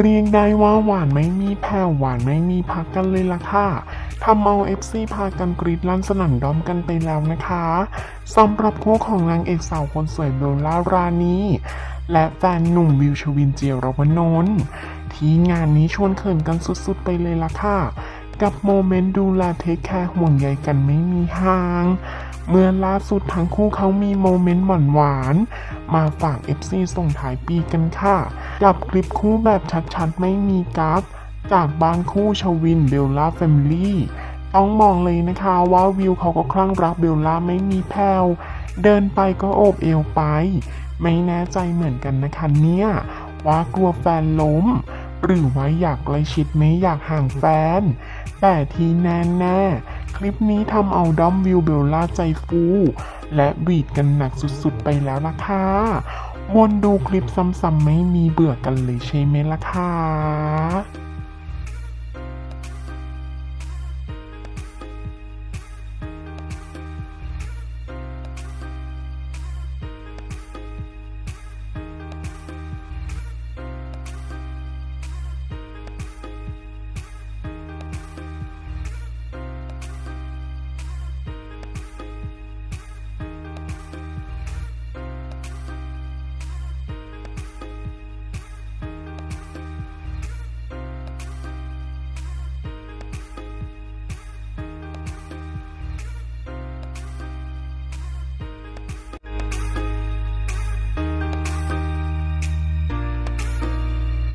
เรียกได้ว่าหวานไม่มีแผ่วหวานไม่มีพักกันเลยล่ะค่ะทำเอา FC พากันกรีดลั่นสนั่นดอมกันไปแล้วนะคะสำหรับคู่ของนางเอกสาวคนสวยเบลล่ารานีและแฟนหนุ่มวิวชวินเจียรวนนท์ที่งานนี้ชวนเขินกันสุดๆไปเลยล่ะค่ะ กับโมเมนต์ดูแลเทคแคร์ห่วงใยกันไม่มีห่าง เมื่อล่าสุดทั้งคู่เขามีโมเมนต์หวานๆ มาฝาก FC ส่งท้ายปีกันค่ะ กับคลิปคู่แบบชัดๆ ไม่มีกั๊กจากบางคู่ชวินเบลล่าแฟมิลี่ต้องมองเลยนะคะว่าวิวเขาก็คลั่งรักเบลล่าไม่มีแผ่วเดินไปก็โอบเอวไป ไม่แน่ใจเหมือนกันนะคะเนี่ยว่ากลัวแฟนล้ม หรือว่าอยากใกลชิดไม่อยากห่างแฟน แต่ที่แน่แน่ๆ ลิปนี้ทำเอาดอมวิวเบลล่าใจฟู และบีดกันหนักสุดๆไปแล้วล่ะค่ะวนดูคลิปซ้ำๆไม่มีเบื่อกันเลยใช่ไหมล่ะค่ะ